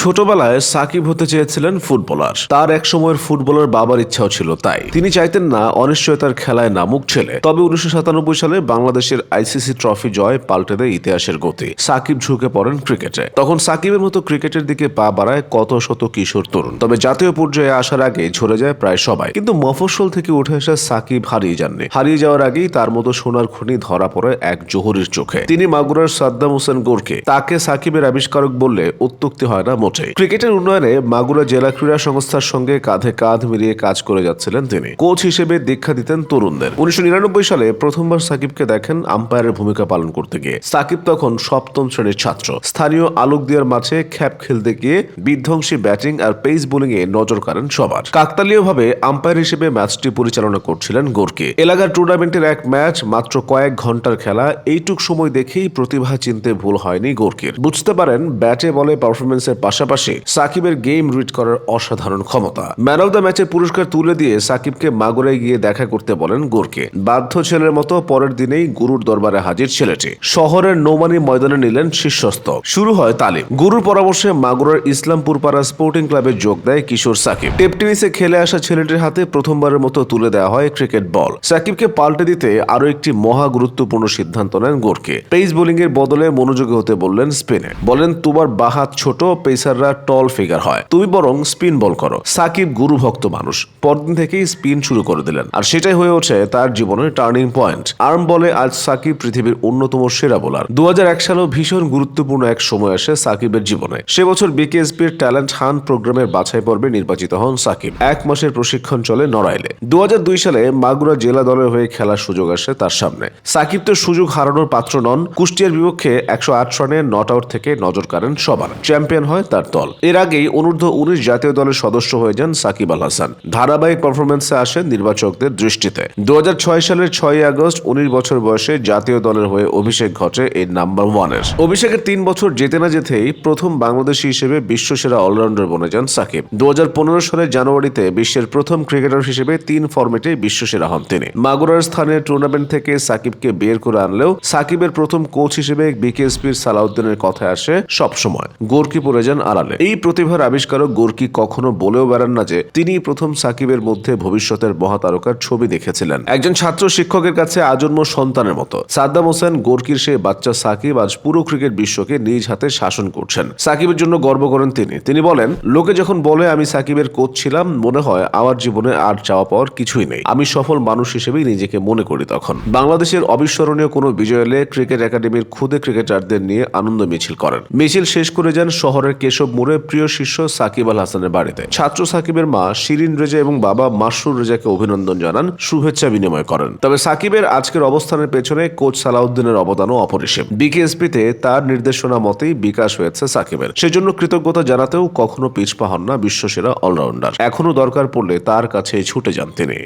ছোটবেলায় সাকিব হতে চেয়েছিলেন ফুটবলার। তার এক সময়ের ফুটবলার বাবার ইচ্ছাও ছিল তাই। তিনি চাইতেন না অনিশ্চয়তার খেলায় নামুক ছেলে। তবে উনিশশো সাতানব্বই সালে বাংলাদেশের আইসিসি ট্রফি জয় পাল্টে দেয় ইতিহাসের গতি। সাকিব ঝুঁকে পড়েন ক্রিকেটে। তখন সাকিবের মতো ক্রিকেটের দিকে পা বাড়ায় কত শত কিশোর তরুণ। তবে জাতীয় পর্যায়ে আসার আগে ঝরে যায় প্রায় সবাই। কিন্তু মফস্বল থেকে উঠে আসা সাকিব হারিয়ে যাননি। হারিয়ে যাওয়ার আগেই তার মতো সোনার খনি ধরা পড়ে এক জহুরির চোখে। তিনি মাগুরার সাদ্দাম হোসেন গোরকে। তাকে সাকিবের আবিষ্কারক বললে উত্তুক্তি হয় না মোটে। ক্রিকেটের উন্নয়নে মাগুরা জেলা ক্রীড়া সংস্থার সঙ্গে কাঁধে কাঁধ মিলিয়ে কাজ করে যাচ্ছিলেন তিনি। কোচ হিসেবে দীক্ষা দিতেন তরুণদের। উনিশশো নিরানব্বই সালে প্রথমবার সাকিবকে দেখেন আম্পায়ারের ভূমিকা পালন করতে গিয়ে। সাকিব তখন সপ্তম শ্রেণির ছাত্র। স্থানীয় আলোক দিয়ার মাঝে খ্যাপ খেলতে গিয়ে বিধ্বংসী ব্যাটিং আর পেস বোলিং এ নজর কাড়েন সবার। কাকতালীয় ভাবে আম্পায়ার হিসেবে ম্যাচটি পরিচালনা করছিলেন গোরকে। এলাকার টুর্নামেন্টের এক ম্যাচ মাত্র কয়েক ঘণ্টার খেলা। এইটুক সময় দেখেই প্রতিভা চিনতে ভুল হয়নি গোরকির। বুঝতে পারেন, ব্যাটে বলে পারফরমেন্সের পাশাপাশি সাকিবের গেম রিড করার অসাধারণ ক্ষমতা। ম্যান অফ দ্য ম্যাচের পুরস্কার তুলে দিয়ে সাকিবকে মাগুরায় গিয়ে দেখা করতে বলেন গোরকে। বাধ্য ছেলের মতো পরের দিনেই গুরুর দরবারে হাজির ছেলেটি। শহরের নৌমানি ময়দানে নিলেন শীর্ষস্থ। শুরু হয় তালিম। গুরুর পরামর্শে মাগুরার ইসলামপুর পাড়া স্পোর্টিং ক্লাবে যোগ দেয় কিশোর সাকিব। টেপ টেনিসে খেলে আসা ছেলেটির হাতে প্রথমবারের মতো তুলে দেওয়া হয় ক্রিকেট বল সাকিবকে পাল্টে দিতে আরও একটি মহা গুরুত্বপূর্ণ সিদ্ধান্ত নেন গোরকে। পেস বোলিং এর বদলে মনোযোগী হতে বললেন স্পিনে বলেন, তোমার বাহাত ছোট পেসাররা টল ফিগার হয়। তুমি বরং স্পিন বল করো। সাকিব গুরু ভক্ত মানুষ। পরদিন থেকেই স্পিন শুরু করে দিলেন। আর সেটাই হয়ে ওঠে তার জীবনের টার্নিং পয়েন্ট। আর্ম বলে আজ সাকিব পৃথিবীর অন্যতম সেরা বোলার। দু সালেও ভীষণ গুরুত্বপূর্ণ এক সময় আসে সাকিবের জীবনে। সে বছর বিকেএসপির ট্যালেন্ট হান প্রোগ্রামের বাছাই পর্বে নির্বাচিত হন সাকিব। এক মাসের প্রশিক্ষণ চলে নড়াইলে। দু হাজার দুই সালে মাগুরা জেলা দলের হয়ে খেলার সুযোগ আসে তার সামনে। সাকিব তো সুযোগ হারানোর পাত্র নন। কুষ্টিয়ার বিপক্ষে একশো আট রানে নট আউট থেকে নজর কাড়েন সবার। চ্যাম্পিয়ন হয় তার দল। এর আগেই অনূর্ধ্ব উনিশ জাতীয় দলের সদস্য হয়ে যান সাকিব আল হাসান। ধারাবাহিক পারফরমেন্সে আসেন নির্বাচকদের দৃষ্টিতে। দু সালের ছয়ই আগস্ট উনিশ বছর বয়সে জাতীয় দলের হয়ে অভিষেক ঘটে এই নাম্বার ওয়ানের অভিষেকের তিন বছর যেতে না যেতেই প্রথম বাংলাদেশি হিসেবে বিশ্বসেরা অলরাউন্ডার বনে যান সাকিব। দু সালের জানুয়ারিতে বিশ্বের প্রথম ক্রিকেটার হিসেবে তিন ফরম্যাটে বিশ্বসেরা হন তিনি। মাগুরার স্থানে টুর্নামেন্ট থেকে সাকিবকে বের করে আনলেও সাকিবের প্রথম কোচ হিসেবে বিকেএসপির সালাউদ্দিনের কথায় আসে সবসময়। গোরকি পড়ে যান আড়ালে। এই প্রতিভার আবিষ্কারক গোর্কি কখনো বলেও বেড়ান না যে, তিনি প্রথম সাকিবের মধ্যে ভবিষ্যতের মহাতারকার ছবি দেখেছিলেন। একজন ছাত্র শিক্ষকের কাছে আজন্ম সন্তানের মতো। সাদ্দাম হোসেন গোর্কির সেই বাচ্চা সাকিব আজ পুরো ক্রিকেট বিশ্বকে নিজ হাতে শাসন করছেন। সাকিবের জন্য গর্ব করেন তিনি। তিনি বলেন, লোকে যখন বলে আমি সাকিবের কোচ ছিলাম, মনে হয় আমার জীবনে আর চাওয়া পাওয়ার কিছুই নেই। আমি সফল মানুষ হিসেবেই নিজেকে মনে করি তখন। বাংলাদেশের অবিস্মরণীয় কোনো বিজয় এলে ক্রিকেট একাডেমির খুদে ক্রিকেটারদের নিয়ে আনন্দ মিছিল করেন। মিছিল শেষ করে যান শহরের কেশব মোড়ে প্রিয় শিষ্য সাকিব আল হাসানের বাড়িতে। ছাত্র সাকিবের মা শিরিন রেজা এবং বাবা মাসরুর রেজাকে অভিনন্দন জানান, শুভেচ্ছা বিনিময় করেন। তবে সাকিবের আজকের অবস্থানের পেছনে কোচ সালাউদ্দিনের অবদানও অপরিসীম। বিকেএসপিতে তার নির্দেশনা মতেই বিকাশ হয়েছে সাকিবের। সেজন্য কৃতজ্ঞতা জানাতেও কখনো পিছপা হন না বিশ্বসেরা অলরাউন্ডার। এখনও দরকার পড়লে তার কাছে ছুটে যান তিনি।